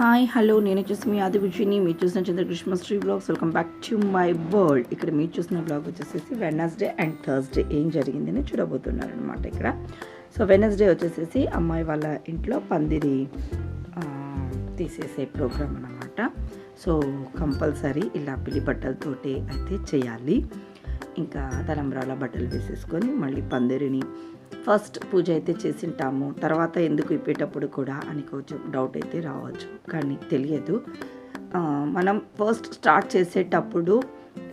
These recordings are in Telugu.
Hi hello. నేను వచ్చేసి మీ ఆది విజయని మీరు చూసిన Chandrakrishna Shri blogs. Welcome back to my world. ఇక్కడ మీరు చూసిన బ్లాగ్ వచ్చేసి వెనస్డే అండ్ థర్స్డే. ఏం జరిగిందని చూడబోతున్నారు అనమాట ఇక్కడ. సో వెనస్డే వచ్చేసేసి అమ్మాయి వాళ్ళ ఇంట్లో పందిరి తీసేసే ప్రోగ్రామ్ అనమాట సో కంపల్సరీ ఇలా పిల్లి బట్టలతోటి అయితే చేయాలి. ఇంకా తలంబ్రాల బట్టలు వేసేసుకొని మళ్ళీ పందిరిని ఫస్ట్ పూజ అయితే చేసింటాము తర్వాత ఎందుకు ఇప్పేటప్పుడు కూడా అని కొంచెం డౌట్ అయితే రావచ్చు. కానీ తెలియదు. మనం ఫస్ట్ స్టార్ట్ చేసేటప్పుడు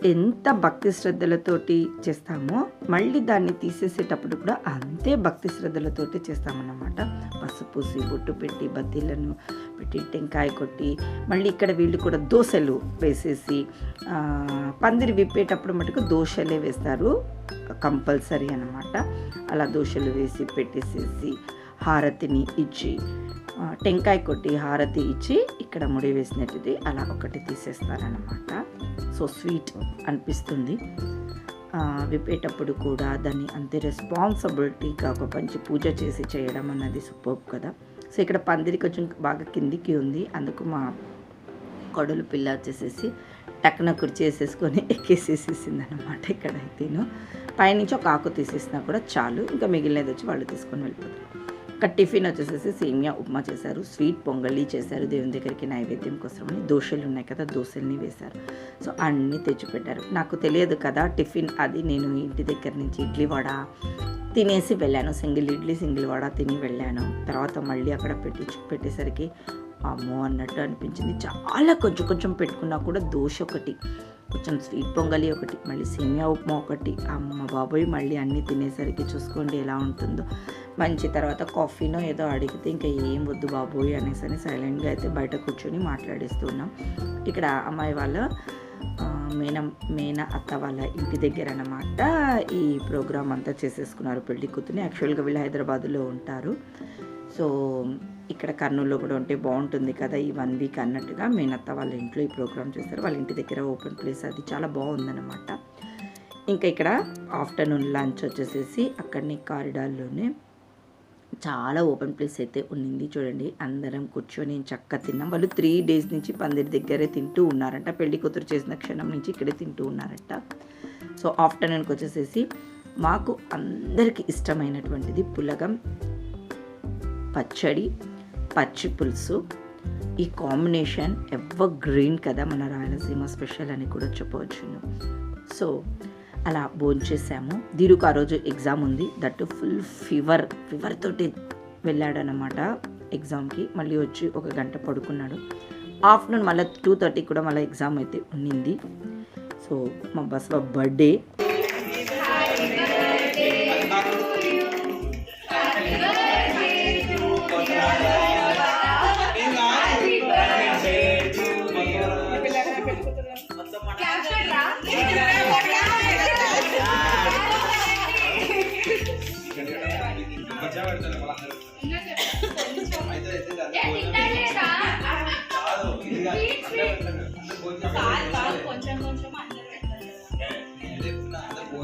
ఎంత భక్తి శ్రద్ధలతోటి చేస్తామో మళ్ళీ దాన్ని తీసేసేటప్పుడు కూడా అంతే భక్తి శ్రద్ధలతోటి చేస్తామన్నమాట. పసుపు బొట్టు పెట్టి బద్దీలను పెట్టి టెంకాయ కొట్టి మళ్ళీ ఇక్కడ వీళ్ళు కూడా దోశలు వేసేసి పందిరి విప్పేటప్పుడు మటుకు దోశలే వేస్తారు. కంపల్సరీ అనమాట అలా దోశలు వేసి పెట్టేసేసి హారతిని ఇచ్చి టెంకాయ కొట్టి హారతి ఇచ్చి ఇక్కడ ముడి వేసినట్టుది. అలా ఒకటి తీసేస్తారనమాట సో స్వీట్ అనిపిస్తుంది. విప్పేటప్పుడు కూడా దాన్ని అంతే రెస్పాన్సిబిలిటీగా ఒక మంచి పూజ చేసి చేయడం అన్నది సూపర్ కదా. సో ఇక్కడ పందిరి కొంచెం బాగా కిందికి ఉంది. అందుకు మా కొడలు పిల్ల వచ్చేసేసి టక్కున కుర్చీ వేసేసుకొని ఎక్కేసేసేసింది అనమాట ఇక్కడ అయితేను పైనుంచి ఒక ఆకు తీసేసినా కూడా చాలు. ఇంకా మిగిలినది వచ్చి వాళ్ళు తీసుకొని వెళ్ళిపోతారు. ఇంకా టిఫిన్ వచ్చేసేసి సేమియా ఉప్మా చేశారు. స్వీట్ పొంగలి చేశారు. దేవుని దగ్గరికి నైవేద్యం కోసమని దోశలు ఉన్నాయి కదా దోశల్ని వేశారు. సో అన్నీ తెచ్చిపెట్టారు. నాకు తెలియదు కదా టిఫిన్ అది నేను ఇంటి దగ్గర నుంచి ఇడ్లీ వడ తినేసి వెళ్ళాను. సింగిల్ ఇడ్లీ సింగిల్ వడ తిని వెళ్ళాను. తర్వాత మళ్ళీ అక్కడ పెట్టి పెట్టేసరికి అమ్మో అన్నట్టు అనిపించింది. చాలా కొంచెం కొంచెం పెట్టుకున్నా కూడా దోశ ఒకటి. కొంచెం స్వీట్ పొంగలి ఒకటి మళ్ళీ సేమియా ఉప్మా ఒకటి. అమ్మ బాబోయ్ మళ్ళీ అన్నీ తినేసరికి చూసుకోండి ఎలా ఉంటుందో. మంచి తర్వాత కాఫీనో ఏదో అడిగితే ఇంకా ఏం వద్దు బాబోయ్ అనేసి అని సైలెంట్గా అయితే బయట కూర్చొని మాట్లాడిస్తున్నాం ఇక్కడ అమ్మాయి వాళ్ళ మేన మేన అత్త వాళ్ళ ఇంటి దగ్గర అన్నమాట ఈ ప్రోగ్రామ్ అంతా చేసేసుకున్నారు పెళ్ళి కూతుని యాక్చువల్గా వీళ్ళు హైదరాబాద్లో ఉంటారు. సో ఇక్కడ కర్నూలులో కూడా ఉంటే బాగుంటుంది కదా ఈ వన్ వీక్ అన్నట్టుగా మేనత్త వాళ్ళ ఇంట్లో ఈ ప్రోగ్రామ్ చేస్తారు. వాళ్ళ ఇంటి దగ్గర ఓపెన్ ప్లేస్ అది చాలా బాగుందన్నమాట. ఇంకా ఇక్కడ ఆఫ్టర్నూన్ లంచ్ వచ్చేసేసి అక్కడనే కారిడార్లోనే చాలా ఓపెన్ ప్లేస్ అయితే ఉండింది చూడండి. అందరం కూర్చొని చక్కగా తిన్నాం. వాళ్ళు త్రీ డేస్ నుంచి పందిరి దగ్గరే తింటూ ఉన్నారంట. పెళ్ళి కూతురు చేసిన క్షణం నుంచి ఇక్కడే తింటూ ఉన్నారంట. సో ఆఫ్టర్నూన్కి వచ్చేసేసి మాకు అందరికీ ఇష్టమైనటువంటిది పులగం పచ్చడి పచ్చి పులుసు. ఈ కాంబినేషన్ ఎవర్ గ్రీన్ కదా మన రాయలసీమ స్పెషల్ అని కూడా చెప్పవచ్చును. సో అలా భోంచేసాము దీనికి ఆ రోజు ఎగ్జామ్ ఉంది. దట్ ఫుల్ ఫీవర్ ఫీవర్ తోటి వెళ్ళాడనమాట ఎగ్జామ్కి. మళ్ళీ వచ్చి ఒక గంట పడుకున్నాడు. ఆఫ్టర్నూన్ మళ్ళీ టూ థర్టీకి కూడా మళ్ళీ ఎగ్జామ్ అయితే ఉన్నింది. సో మా బస్ బర్త్డే.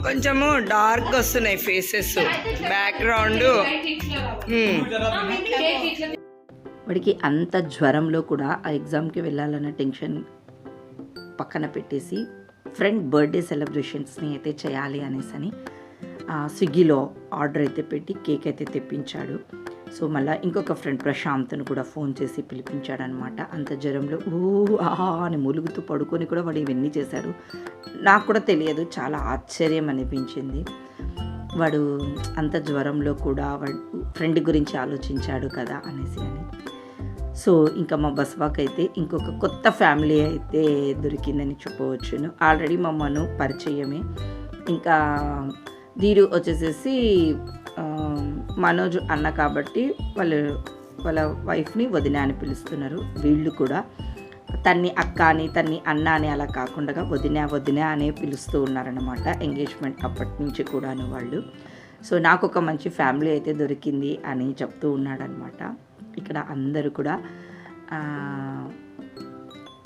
కొంచెము డార్క్ వస్తున్నాయి ఫేసెస్ బ్యాక్గ్రౌండ్ hmm. వాడికి అంత జ్వరంలో కూడా ఆ ఎగ్జామ్కి వెళ్ళాలన్న టెన్షన్ పక్కన పెట్టేసి ఫ్రెండ్ బర్త్డే సెలబ్రేషన్స్ని అయితే చేయాలి అనేసి అని స్విగ్గీలో ఆర్డర్ అయితే పెట్టి కేక్ అయితే తెప్పించాడు. సో మళ్ళీ ఇంకొక ఫ్రెండ్ ప్రశాంత్ను కూడా ఫోన్ చేసి పిలిపించాడనమాట. అంత జ్వరంలో ఊ ఆహా అని ములుగుతూ పడుకొని కూడా వాడు ఇవన్నీ చేశాడు. నాకు కూడా తెలియదు చాలా ఆశ్చర్యం అనిపించింది. వాడు అంత జ్వరంలో కూడా వాడు ఫ్రెండ్ గురించి ఆలోచించాడు కదా అనేసి అని. సో ఇంకా మా బస్వాక్ అయితే ఇంకొక కొత్త ఫ్యామిలీ అయితే దొరికిందని చెప్పవచ్చును. ఆల్రెడీ మా మను పరిచయమే. ఇంకా దీరు వచ్చేసేసి మనోజ్ అన్న కాబట్టి వాళ్ళు వాళ్ళ వైఫ్ని వదిన అని పిలుస్తున్నారు. వీళ్ళు కూడా తన్ని అక్క అని తన్ని అన్న అని అలా కాకుండా వదిన వదిన అనే పిలుస్తూ ఉన్నారనమాట ఎంగేజ్మెంట్ అప్పటి నుంచి కూడాను వాళ్ళు. సో నాకు ఒక మంచి ఫ్యామిలీ అయితే దొరికింది అని చెప్తూ ఉన్నాడనమాట ఇక్కడ అందరూ కూడా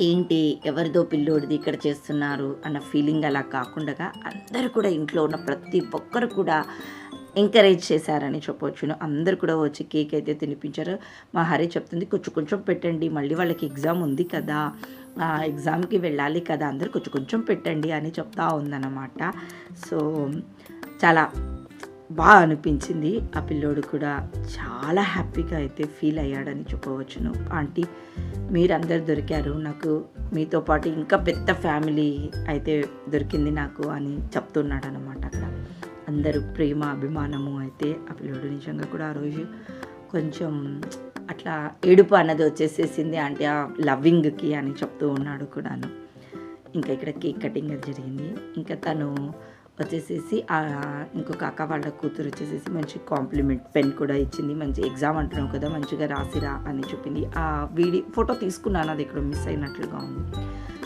ఏంటి ఎవరిదో పిల్లోడిది ఇక్కడ చేస్తున్నారు అన్న ఫీలింగ్ అలా కాకుండా అందరూ కూడా ఇంట్లో ఉన్న ప్రతి ఒక్కరు కూడా ఎంకరేజ్ చేశారని చెప్పవచ్చు అందరు కూడా వచ్చి కేక్ అయితే తినిపించారు. మా హరి చెప్తుంది కొంచెం కొంచెం పెట్టండి మళ్ళీ వాళ్ళకి ఎగ్జామ్ ఉంది కదా ఆ ఎగ్జామ్కి వెళ్ళాలి కదా అందరు కొంచెం కొంచెం పెట్టండి అని చెప్తా ఉందన్నమాట. సో చాలా బాగా అనిపించింది. ఆ పిల్లోడు కూడా చాలా హ్యాపీగా అయితే ఫీల్ అయ్యాడని చెప్పవచ్చును. ఆంటీ మీరందరు దొరికారు. నాకు మీతో పాటు ఇంకా పెద్ద ఫ్యామిలీ అయితే దొరికింది నాకు అని చెప్తున్నాడు అనమాట అక్కడ. అందరూ ప్రేమ అభిమానము అయితే ఆ పిల్లోడు నిజంగా కూడా ఆ రోజు కొంచెం అట్లా ఏడుపు అన్నది వచ్చేసేసింది. అంటే ఆ లవ్వింగ్కి అని చెప్తూ ఉన్నాడు కూడాను. ఇంకా ఇక్కడ కేక్ కటింగ్ జరిగింది. ఇంకా తను వచ్చేసేసి ఇంకొక అక్క వాళ్ళ కూతురు వచ్చేసేసి మంచి కాంప్లిమెంట్ పెన్ కూడా ఇచ్చింది. మంచి ఎగ్జామ్ అంటున్నావు కదా మంచిగా రాసిరా అని చెప్పింది. ఆ వీడియో ఫోటో తీసుకున్నాను అది ఇక్కడ మిస్ అయినట్లుగా ఉంది.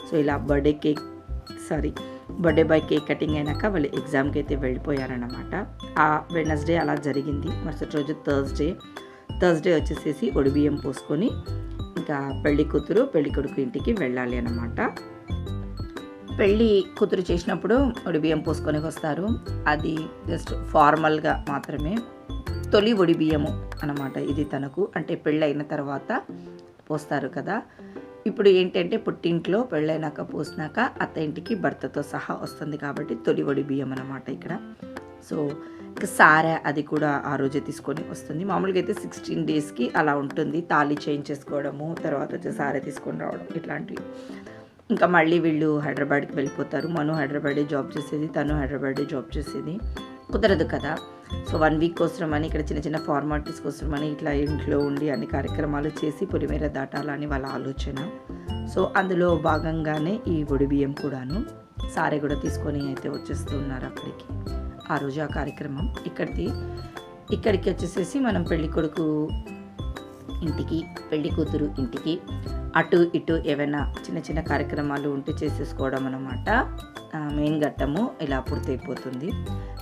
సో ఇలా birthday cake sorry birthday boy cake cutting అయినాక వాళ్ళు ఎగ్జామ్కి అయితే వెళ్ళిపోయారనమాట ఆ వెనస్డే అలా జరిగింది. మరుసటి రోజు థర్స్డే థర్స్డే వచ్చేసేసి ఒడిబియ్యం పోసుకొని ఇంకా పెళ్ళి కూతురు పెళ్ళి కొడుకు ఇంటికి వెళ్ళాలి అనమాట పెళ్ళి కూతురు చేసినప్పుడు ఒడి బియ్యం పోసుకొని వస్తారు. అది జస్ట్ ఫార్మల్గా మాత్రమే. తొలి ఒడి బియ్యము అన్నమాట ఇది తనకు. అంటే పెళ్ళైన తర్వాత పోస్తారు కదా. ఇప్పుడు ఏంటంటే పుట్టింట్లో పెళ్ళైనాక పోసినాక అత్త ఇంటికి భర్తతో సహా వస్తుంది కాబట్టి తొలి ఒడి బియ్యం అనమాట ఇక్కడ. సో ఇంకా సారా అది కూడా ఆ రోజే తీసుకొని వస్తుంది. మామూలుగా అయితే సిక్స్టీన్ డేస్కి అలా ఉంటుంది. తాళి చేంజ్ చేసుకోవడము తర్వాత వచ్చి సారా తీసుకొని రావడం ఇట్లాంటివి. ఇంకా మళ్ళీ వీళ్ళు హైదరాబాద్కి వెళ్ళిపోతారు. మను హైదరాబాదే జాబ్ చేసేది తను హైదరాబాదే జాబ్ చేసేది. కుదరదు కదా. సో వన్ వీక్ కోసమని ఇక్కడ చిన్న చిన్న ఫార్మాలిటీస్ కోసమని ఇట్లా ఇంట్లో ఉండి అన్ని కార్యక్రమాలు చేసి పొలిమేర దాటాలని వాళ్ళ ఆలోచన. సో అందులో భాగంగానే ఈ ఒడి బియ్యం కూడాను సారే కూడా తీసుకొని అయితే వచ్చేస్తున్నారు అక్కడికి. ఆ రోజు ఆ కార్యక్రమం. ఇక్కడికి ఇక్కడికి వచ్చేసేసి మనం పెళ్ళి కొడుకు ఇంటికి పెళ్ళి కూతురు ఇంటికి అటు ఇటు ఏవైనా చిన్న చిన్న కార్యక్రమాలు ఉంటే చేసేసుకోవడం అనమాట మెయిన్ ఘట్టము ఇలా పూర్తయిపోతుంది.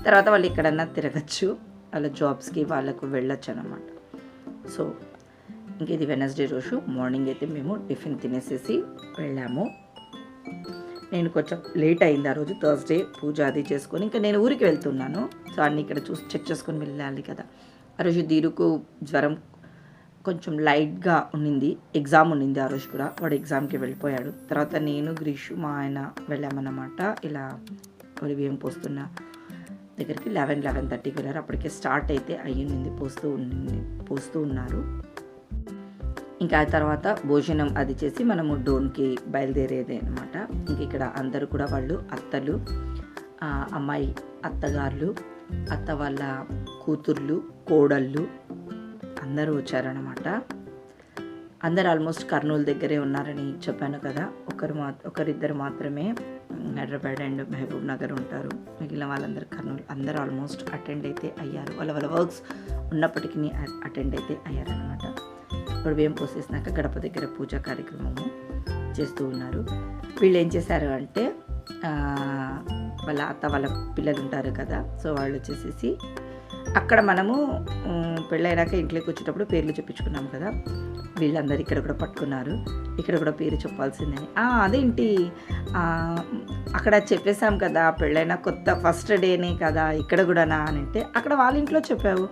తర్వాత వాళ్ళు ఎక్కడన్నా తిరగచ్చు వాళ్ళ జాబ్స్కి వాళ్ళకు వెళ్ళొచ్చు అనమాట సో ఇంక ఇది వెనస్డే రోజు. మార్నింగ్ అయితే మేము టిఫిన్ తినేసేసి వెళ్ళాము. నేను కొంచెం లేట్ అయింది ఆ రోజు థర్స్డే పూజ అది చేసుకొని ఇంకా నేను ఊరికి వెళ్తున్నాను. సో అన్నీ ఇక్కడ చూసి చెక్ చేసుకొని వెళ్ళాలి కదా. ఆ రోజు దీరుకు జ్వరం కొంచెం లైట్గా ఉండింది ఎగ్జామ్ ఉండింది ఆ రోజు కూడా. వాడు ఎగ్జామ్కి వెళ్ళిపోయాడు. తర్వాత నేను గ్రీషు మా ఆయన వెళ్ళామన్నమాట. ఇలా వరి బియ్యం పోస్తున్న దగ్గరికి లెవెన్ లెవెన్ థర్టీకి వెళ్ళారు. అప్పటికే స్టార్ట్ అయితే అయ్యింది పోస్తూ ఉండింది పోస్తూ ఉన్నారు. ఇంకా ఆ తర్వాత భోజనం అది చేసి మనము డోన్కి బయలుదేరేది అనమాట ఇంక ఇక్కడ అందరూ కూడా వాళ్ళు అత్తలు అమ్మాయి అత్తగారులు అత్త వాళ్ళ కూతుర్లు కోడళ్ళు అందరూ వచ్చారనమాట అందరు ఆల్మోస్ట్ కర్నూలు దగ్గరే ఉన్నారని చెప్పాను కదా. ఒకరు మా ఒకరిద్దరు మాత్రమే హైదరాబాద్ అండ్ మహబూబ్ నగర్ ఉంటారు. మిగిలిన వాళ్ళందరూ కర్నూలు అందరూ ఆల్మోస్ట్ అటెండ్ అయితే అయ్యారు. వాళ్ళ వాళ్ళ వర్క్స్ ఉన్నప్పటికీ అటెండ్ అయితే అయ్యారనమాట ఇప్పుడు బియ్యం పోసేసినాక గడప దగ్గర పూజా కార్యక్రమము చేస్తూ ఉన్నారు. వీళ్ళు ఏం చేశారు అంటే వాళ్ళ అత్త వాళ్ళ పిల్లలు ఉంటారు కదా. సో వాళ్ళు వచ్చేసేసి అక్కడ మనము పెళ్ళైనాక ఇంట్లోకి వచ్చేటప్పుడు పేర్లు చెప్పించుకున్నాం కదా. వీళ్ళందరూ ఇక్కడ కూడా పట్టుకున్నారు. ఇక్కడ కూడా పేరు చెప్పాల్సిందని అదేంటి? అక్కడ చెప్పేశాం కదా పెళ్ళైన కొత్త ఫస్ట్ డేనే కదా ఇక్కడ కూడానా అని అంటే అక్కడ వాళ్ళ ఇంట్లో చెప్పావు.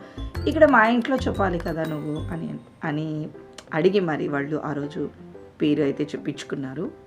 ఇక్కడ మా ఇంట్లో చెప్పాలి కదా నువ్వు అని అని అడిగి మరి వాళ్ళు ఆ రోజు పేరు అయితే చెప్పించుకున్నారు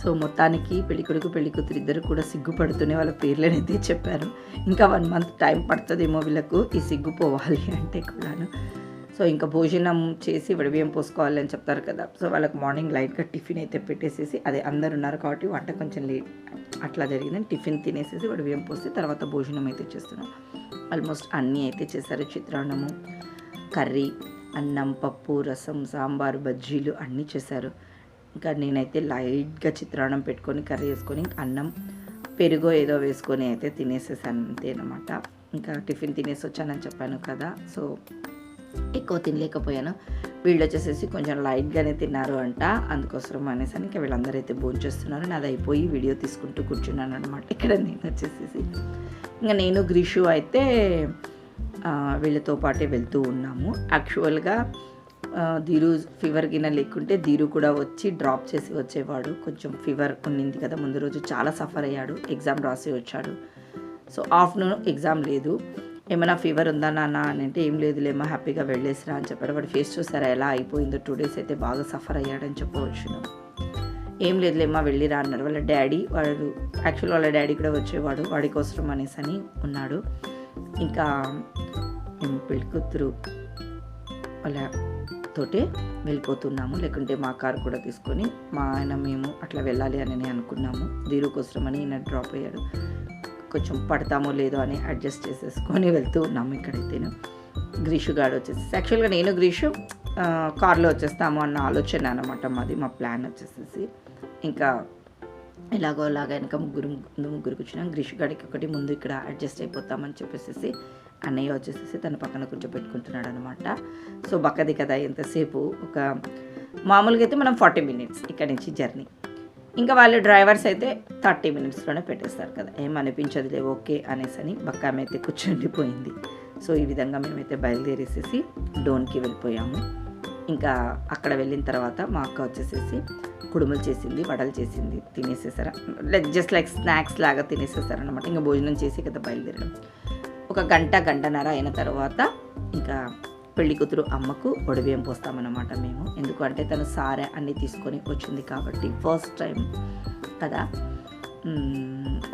సో మొత్తానికి పెళ్ళికొడుకు పెళ్ళికూతురు ఇద్దరు కూడా సిగ్గుపడుతూనే వాళ్ళ పేర్లనైతే చెప్పారు. ఇంకా వన్ మంత్ టైం పడుతుందేమో వీళ్ళకు ఈ సిగ్గు పోవాలి అంటే కూడాను. సో ఇంకా భోజనం చేసి వడిబియ్యం పోసుకోవాలి అని చెప్తారు కదా. సో వాళ్ళకి మార్నింగ్ లైట్గా టిఫిన్ అయితే పెట్టేసేసి అదే అందరు ఉన్నారు కాబట్టి వంట కొంచెం లేట్ అట్లా జరిగింది. టిఫిన్ తినేసేసి వడిబియ్యం పోసి తర్వాత భోజనం అయితే చేస్తున్నాం ఆల్మోస్ట్ అన్నీ అయితే చేశారు. చిత్రాన్నము కర్రీ అన్నం పప్పు రసం సాంబార్ బజ్జీలు అన్నీ చేశారు. ఇంకా నేనైతే లైట్గా చిత్రాన్నం పెట్టుకొని కర్రీ వేసుకొని అన్నం పెరుగో ఏదో వేసుకొని అయితే తినేసేసాను అంతేనమాట ఇంకా టిఫిన్ తినేసి వచ్చానని చెప్పాను కదా సో ఎక్కువ తినలేకపోయాను. వీళ్ళు వచ్చేసేసి కొంచెం లైట్గానే తిన్నారు అంట. అందుకోసం అనేసి ఇంకా వీళ్ళందరూ అయితే భోంచేస్తున్నారు నాది అయిపోయి వీడియో తీసుకుంటూ కూర్చున్నాను అనమాట ఇక్కడ నేను వచ్చేసేసి. ఇంకా నేను గ్రీషు అయితే వీళ్ళతో పాటే వెళ్తూ ఉన్నాము. యాక్చువల్గా ధీరు ఫీవర్ గిన లేకుంటే ధీరు కూడా వచ్చి డ్రాప్ చేసి వచ్చేవాడు. కొంచెం ఫీవర్ ఉన్నింది కదా ముందు రోజు చాలా సఫర్ అయ్యాడు. ఎగ్జామ్ రాసి వచ్చాడు. సో ఆఫ్టర్నూన్ ఎగ్జామ్ లేదు. ఏమైనా ఫీవర్ ఉందా నాన్న? అని అంటే ఏం లేదులేమో హ్యాపీగా వెళ్ళేసిరా అని చెప్పాడు. వాడు ఫేస్ చూసారా ఎలా అయిపోయిందో? టూ డేస్ అయితే బాగా సఫర్ అయ్యాడని చెప్పవచ్చును ఏం లేదులేమ్మా వెళ్ళిరా అన్నారు వాళ్ళ డాడీ వాడు యాక్చువల్ వాళ్ళ డాడీ కూడా వచ్చేవాడు. వాడి కోసం అనేసి అని ఉన్నాడు. ఇంకా మేము అలా తోటే వెళ్ళిపోతున్నాము. లేకుంటే మా కారు కూడా తీసుకొని మా ఆయన మేము అట్లా వెళ్ళాలి అని నేను అనుకున్నాము. దీరు కోసం ఈయన డ్రాప్ అయ్యాడు. కొంచెం పడతామో లేదో అని అడ్జస్ట్ చేసేసుకొని వెళ్తూ ఉన్నాము ఇక్కడైతేను. గ్రీషు గాడు వచ్చేసి యాక్చువల్గా నేను గ్రీషు కార్లో వచ్చేస్తాము అన్న ఆలోచన అనమాట మాది మా ప్లాన్ వచ్చేసేసి. ఇంకా ఇలాగో అలాగ వెనక ముగ్గురు ముందు ముగ్గురు కూర్చున్నాం. గ్రీషు గాడికి ఒకటి ముందు ఇక్కడ అడ్జస్ట్ అయిపోతామని చెప్పేసి అన్నయ్య వచ్చేసేసి తన పక్కన కూర్చోబెట్టుకుంటున్నాడు అనమాట సో బక్కది కదా ఎంతసేపు? ఒక మామూలుగా అయితే మనం ఫార్టీ మినిట్స్ ఇక్కడ నుంచి జర్నీ. ఇంకా వాళ్ళు డ్రైవర్స్ అయితే థర్టీ మినిట్స్లోనే పెట్టేస్తారు కదా. ఏం అనిపించదులే ఓకే అనేసి అని బక్క ఆమె అయితే కూర్చుండిపోయింది. సో ఈ విధంగా మేమైతే బయలుదేరేసేసి డోన్కి వెళ్ళిపోయాము. ఇంకా అక్కడ వెళ్ళిన తర్వాత మా అక్క వచ్చేసేసి కుడుములు చేసింది వడలు చేసింది తినేసేసారా? లైక్ జస్ట్ లైక్ స్నాక్స్ లాగా తినేసేసారనమాట ఇంకా భోజనం చేసి కదా బయలుదేరడం. ఒక గంట గంటన్నర అయిన తర్వాత ఇంకా పెళ్ళి కూతురు అమ్మకు ఒడిబియ్యం పోస్తామన్నమాట మేము. ఎందుకంటే తను సారె అన్నీ తీసుకొని వచ్చింది కాబట్టి ఫస్ట్ టైం కదా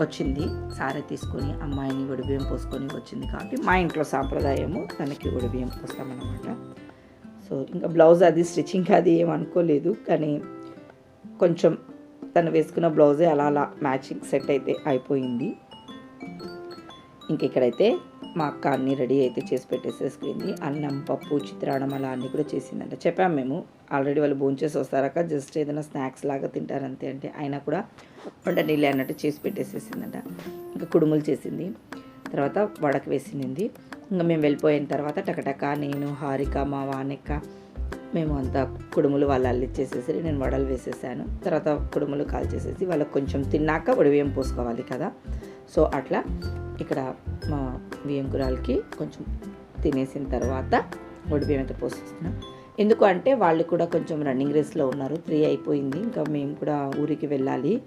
వచ్చింది. సారె తీసుకొని అమ్మాయిని ఒడిబియ్యం పోసుకొని వచ్చింది కాబట్టి మా ఇంట్లో సాంప్రదాయము తనకి ఒడిబియ్యం పోస్తామన్నమాట. సో ఇంకా బ్లౌజ్ అది స్టిచ్చింగ్ అది ఏమనుకోలేదు కానీ కొంచెం తను వేసుకున్న బ్లౌజే అలా అలా మ్యాచింగ్ సెట్ అయితే అయిపోయింది. ఇంక ఇక్కడైతే మా అక్క అన్నీ రెడీ అయితే చేసి పెట్టేసేసుకుంది అన్నం పప్పు చిత్రాన్నం అలా అన్నీ కూడా చేసిందంట. చెప్పాము మేము ఆల్రెడీ వాళ్ళు భోంచేసి వస్తారక జస్ట్ ఏదైనా స్నాక్స్ లాగా తింటారంతే అంటే అయినా కూడా వంట నీళ్ళే అన్నట్టు చేసి పెట్టేసేసిందంట. ఇంకా కుడుములు చేసింది తర్వాత వడకు వేసింది. ఇంకా మేము వెళ్ళిపోయిన తర్వాత టకటక నేను హారిక మా వానెక్క మేము అంతా కుడుములు వాళ్ళు అల్లిచ్చేసేసి నేను వడలు వేసేసాను. తర్వాత కుడుములు కాల్చేసేసి వాళ్ళకి కొంచెం తిన్నాక వడివేం పోసుకోవాలి కదా. సో అట్లా ఇక్కడ మా బియ్యం కూరలకి కొంచెం తినేసిన తర్వాత వడిబియ్యం అయితే పోసేస్తున్నాం. ఎందుకు అంటే వాళ్ళు కూడా కొంచెం రన్నింగ్ రేస్లో ఉన్నారు. త్రీ అయిపోయింది. ఇంకా మేము కూడా ఊరికి వెళ్ళాలి.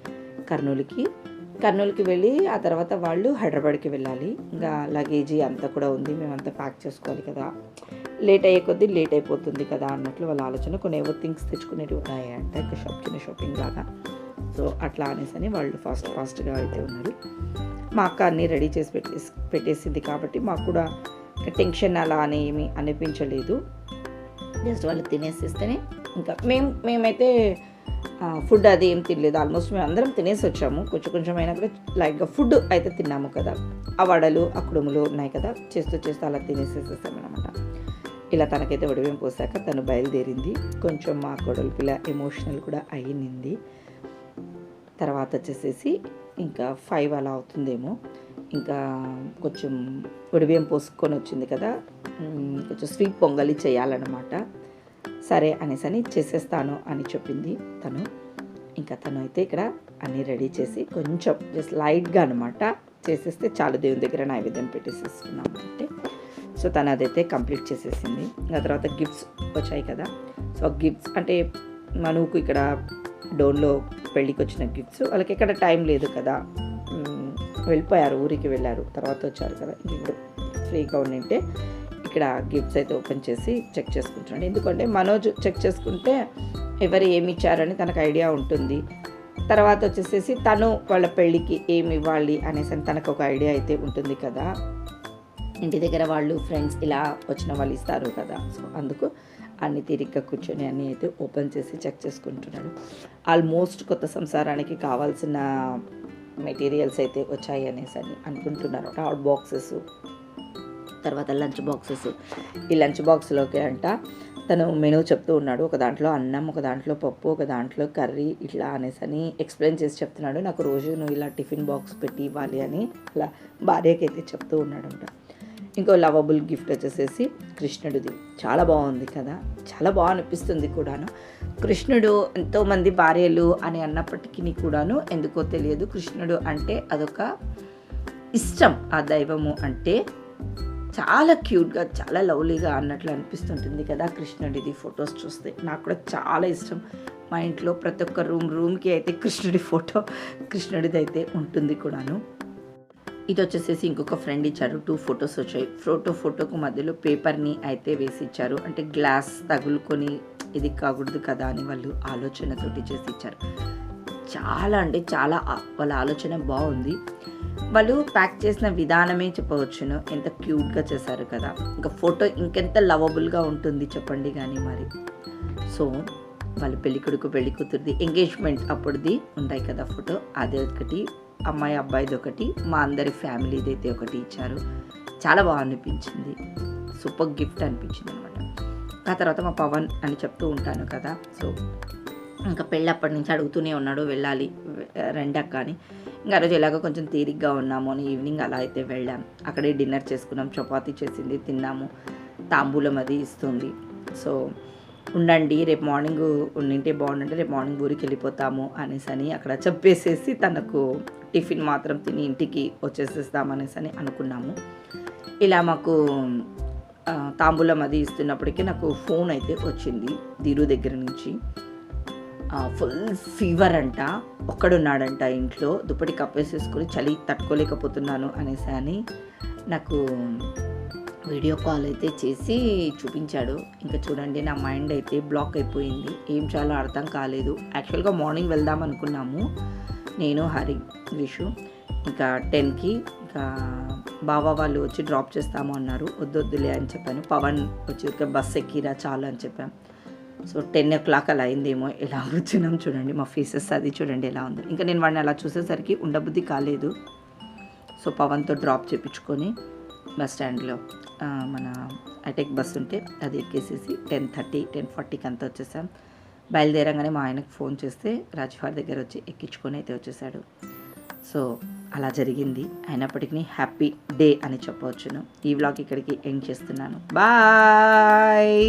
కర్నూలుకి కర్నూలుకి వెళ్ళి ఆ తర్వాత వాళ్ళు హైదరాబాద్కి వెళ్ళాలి. ఇంకా లగేజీ అంతా కూడా ఉంది మేమంతా ప్యాక్ చేసుకోవాలి కదా. లేట్ అయ్యే కొద్దీ లేట్ అయిపోతుంది కదా అన్నట్లు వాళ్ళ ఆలోచన. కొన్ని ఏవో థింగ్స్ తెచ్చుకునేవి ఉన్నాయంట ఇంకా షాప్ చిన్న షాపింగ్ లాగా. సో అట్లా అనేసి అని వాళ్ళు ఫాస్ట్ ఫాస్ట్గా అయితే ఉన్నారు. మా అక్క అన్నీ రెడీ చేసి పెట్టేసి పెట్టేసింది కాబట్టి మాకు కూడా టెన్షన్ అలా అని ఏమీ అనిపించలేదు. జస్ట్ వాళ్ళు తినేసిస్తేనే ఇంకా మేము మేమైతే ఫుడ్ అది ఏం తినలేదు. ఆల్మోస్ట్ మేము అందరం తినేసి వచ్చాము. కొంచెం కొంచెం అయినా కూడా లైక్గా ఫుడ్ అయితే తిన్నాము కదా. ఆ వడలు ఆ కుడుములు ఉన్నాయి కదా. చేస్తూ చేస్తూ అలా తినేసేసేసామన్నమాట ఇలా తనకైతే ఒడివేం పోసాక తను బయలుదేరింది. కొంచెం మా కొడలు పిల్ల ఎమోషనల్ కూడా అయ్యింది. తర్వాత వచ్చేసేసి ఇంకా ఫైవ్ అలా అవుతుందేమో. ఇంకా కొంచెం ఉడిబియ్యం పోసుకొని వచ్చింది కదా. కొంచెం స్వీట్ పొంగలి చేయాలన్నమాట. సరే అనేసి అని చేసేస్తాను అని చెప్పింది తను. ఇంకా తను అయితే ఇక్కడ అన్నీ రెడీ చేసి కొంచెం జస్ట్ లైట్గా అనమాట చేసేస్తే చాలు దేవుని దగ్గర నైవేద్యం పెట్టేసేసుకున్నాం అంటే. సో తను అదైతే కంప్లీట్ చేసేసింది. ఆ తర్వాత గిఫ్ట్స్ వచ్చాయి కదా. సో గిఫ్ట్స్ అంటే మనకు ఇక్కడ డోన్లో పెళ్ళికి వచ్చిన గిఫ్ట్స్ వాళ్ళకి ఎక్కడ టైం లేదు కదా. వెళ్ళిపోయారు ఊరికి వెళ్ళారు తర్వాత వచ్చారు కదా. ఇప్పుడు ఫ్రీగా ఉండింటే. ఇక్కడ గిఫ్ట్స్ అయితే ఓపెన్ చేసి చెక్ చేసుకుంటున్నాడు. ఎందుకంటే మనోజ్ చెక్ చేసుకుంటే ఎవరు ఏమి ఇచ్చారని తనకు ఐడియా ఉంటుంది. తర్వాత వచ్చేసేసి తను వాళ్ళ పెళ్ళికి ఏమి ఇవ్వాలి అనేసి అని తనకు ఒక ఐడియా అయితే ఉంటుంది కదా. ఇంటి దగ్గర వాళ్ళు ఫ్రెండ్స్ ఇలా వచ్చిన వాళ్ళు ఇస్తారు కదా. సో అందుకు అన్ని తీరిగ్గా కూర్చొని అన్నీ అయితే ఓపెన్ చేసి చెక్ చేసుకుంటున్నాడు. ఆల్మోస్ట్ కొత్త సంసారానికి కావాల్సిన మెటీరియల్స్ అయితే వచ్చాయి అనేసి అని అనుకుంటున్నారు. హాట్ బాక్సెస్ తర్వాత లంచ్ బాక్సెస్. ఈ లంచ్ బాక్స్లోకి అంట తను మెనూ చెప్తూ ఉన్నాడు. ఒక దాంట్లో అన్నం ఒక దాంట్లో పప్పు ఒక దాంట్లో కర్రీ ఇట్లా అనేసి అని ఎక్స్ప్లెయిన్ చేసి చెప్తున్నాడు. నాకు రోజు నువ్వు ఇలా టిఫిన్ బాక్స్ పెట్టి ఇవ్వాలి అని అలా భార్యకి అయితే చెప్తూ ఉన్నాడు అంట ఇంకో లవబుల్ గిఫ్ట్ వచ్చేసేసి కృష్ణుడిది. చాలా బాగుంది కదా? చాలా బాగా అనిపిస్తుంది కూడాను. కృష్ణుడు ఎంతోమంది భార్యలు అని అన్నప్పటికీ కూడాను ఎందుకో తెలియదు. కృష్ణుడు అంటే అదొక ఇష్టం. ఆ దైవము అంటే చాలా క్యూట్గా చాలా లవ్లీగా అన్నట్లు అనిపిస్తుంటుంది కదా కృష్ణుడిది ఫొటోస్ చూస్తే. నాకు కూడా చాలా ఇష్టం. మా ఇంట్లో ప్రతి ఒక్క రూమ్ రూమ్కి అయితే కృష్ణుడి ఫోటో కృష్ణుడిది అయితే ఉంటుంది కూడాను. ఇది వచ్చేసేసి ఇంకొక ఫ్రెండ్ ఇచ్చారు. టూ ఫొటోస్ వచ్చాయి. ఫోటో ఫోటోకు మధ్యలో పేపర్ని అయితే వేసి ఇచ్చారు అంటే గ్లాస్ తగులుకొని ఇది కాకూడదు కదా అని వాళ్ళు ఆలోచనతోటి చేసి ఇచ్చారు చాలా అంటే చాలా వాళ్ళ ఆలోచన బాగుంది. వాళ్ళు ప్యాక్ చేసిన విధానమే చెప్పవచ్చును. ఎంత క్యూట్గా చేశారు కదా. ఇంకా ఫోటో ఇంకెంత లవబుల్గా ఉంటుంది చెప్పండి కానీ మరి. సో వాళ్ళ పెళ్ళికొడుకు పెళ్ళి కూతురుది ఎంగేజ్మెంట్ అప్పుడుది ఉంటాయి కదా ఫోటో. అదే ఒకటి అమ్మాయి అబ్బాయిది ఒకటి మా అందరి ఫ్యామిలీది అయితే ఒకటి ఇచ్చారు. చాలా బాగా అనిపించింది. సూపర్ గిఫ్ట్ అనిపించింది అనమాట ఆ తర్వాత మా పవన్ అని చెప్తూ ఉంటాను కదా. సో ఇంకా పెళ్ళప్పటి నుంచి అడుగుతూనే ఉన్నాడు వెళ్ళాలి రెండు అక్క అని. ఇంకా రోజు ఎలాగో కొంచెం తీరిగ్గా ఉన్నాము అని ఈవినింగ్ అలా అయితే వెళ్ళాం. అక్కడే డిన్నర్ చేసుకున్నాం చపాతీ చేసింది తిన్నాము. తాంబూలం అది ఇస్తుంది. సో ఉండండి రేపు మార్నింగ్ ఉండింటే బాగుండంటే రేపు మార్నింగ్ ఊరికి వెళ్ళిపోతాము అనేసి అని అక్కడ చెప్పేసేసి తనకు టిఫిన్ మాత్రం తిని ఇంటికి వచ్చేసేస్తామనేసి అని అనుకున్నాము. ఇలా మాకు తాంబూలం అది ఇస్తున్నప్పటికీ నాకు ఫోన్ అయితే వచ్చింది ధీరు దగ్గర నుంచి. ఫుల్ ఫీవర్ అంట. ఒక్కడున్నాడంట ఇంట్లో. దుప్పటి కప్పేసేసుకుని చలి తట్టుకోలేకపోతున్నాను అనేసి అని నాకు వీడియో కాల్ అయితే చేసి చూపించాడు. ఇంకా చూడండి నా మైండ్ అయితే బ్లాక్ అయిపోయింది. ఏం చాలా అర్థం కాలేదు. యాక్చువల్గా మార్నింగ్ వెళ్దాం అనుకున్నాము. నేను హరి విషు ఇంకా టెన్కి ఇంకా బావ వాళ్ళు వచ్చి డ్రాప్ చేస్తాము అన్నారు. వద్దొద్దులే అని చెప్పాను. పవన్ వచ్చి ఒక బస్ ఎక్కిరా చాలు అని చెప్పాను సో టెన్ ఓ క్లాక్ అలా అయిందేమో ఎలా వచ్చినాం చూడండి మా ఫేసెస్ అది చూడండి ఎలా ఉంది. ఇంకా నేను వాడిని అలా చూసేసరికి ఉండబుద్ధి కాలేదు. సో పవన్తో డ్రాప్ చేయించుకొని బస్ స్టాండ్లో మన అటెక్ బస్ ఉంటే అది ఎక్కేసేసి టెన్ థర్టీ టెన్ ఫార్టీకి అంతా వచ్చేసాం. బయలుదేరంగానే మా ఆయనకు ఫోన్ చేస్తే రాజ్ఫార్ దగ్గర వచ్చి ఎక్కించుకొని అయితే వచ్చేసాడు. సో అలా జరిగింది. అయినప్పటికీ హ్యాపీ డే అని చెప్పవచ్చును. ఈ వ్లాగ్ ఇక్కడికి ఎండ్ చేస్తున్నాను. బాయ్!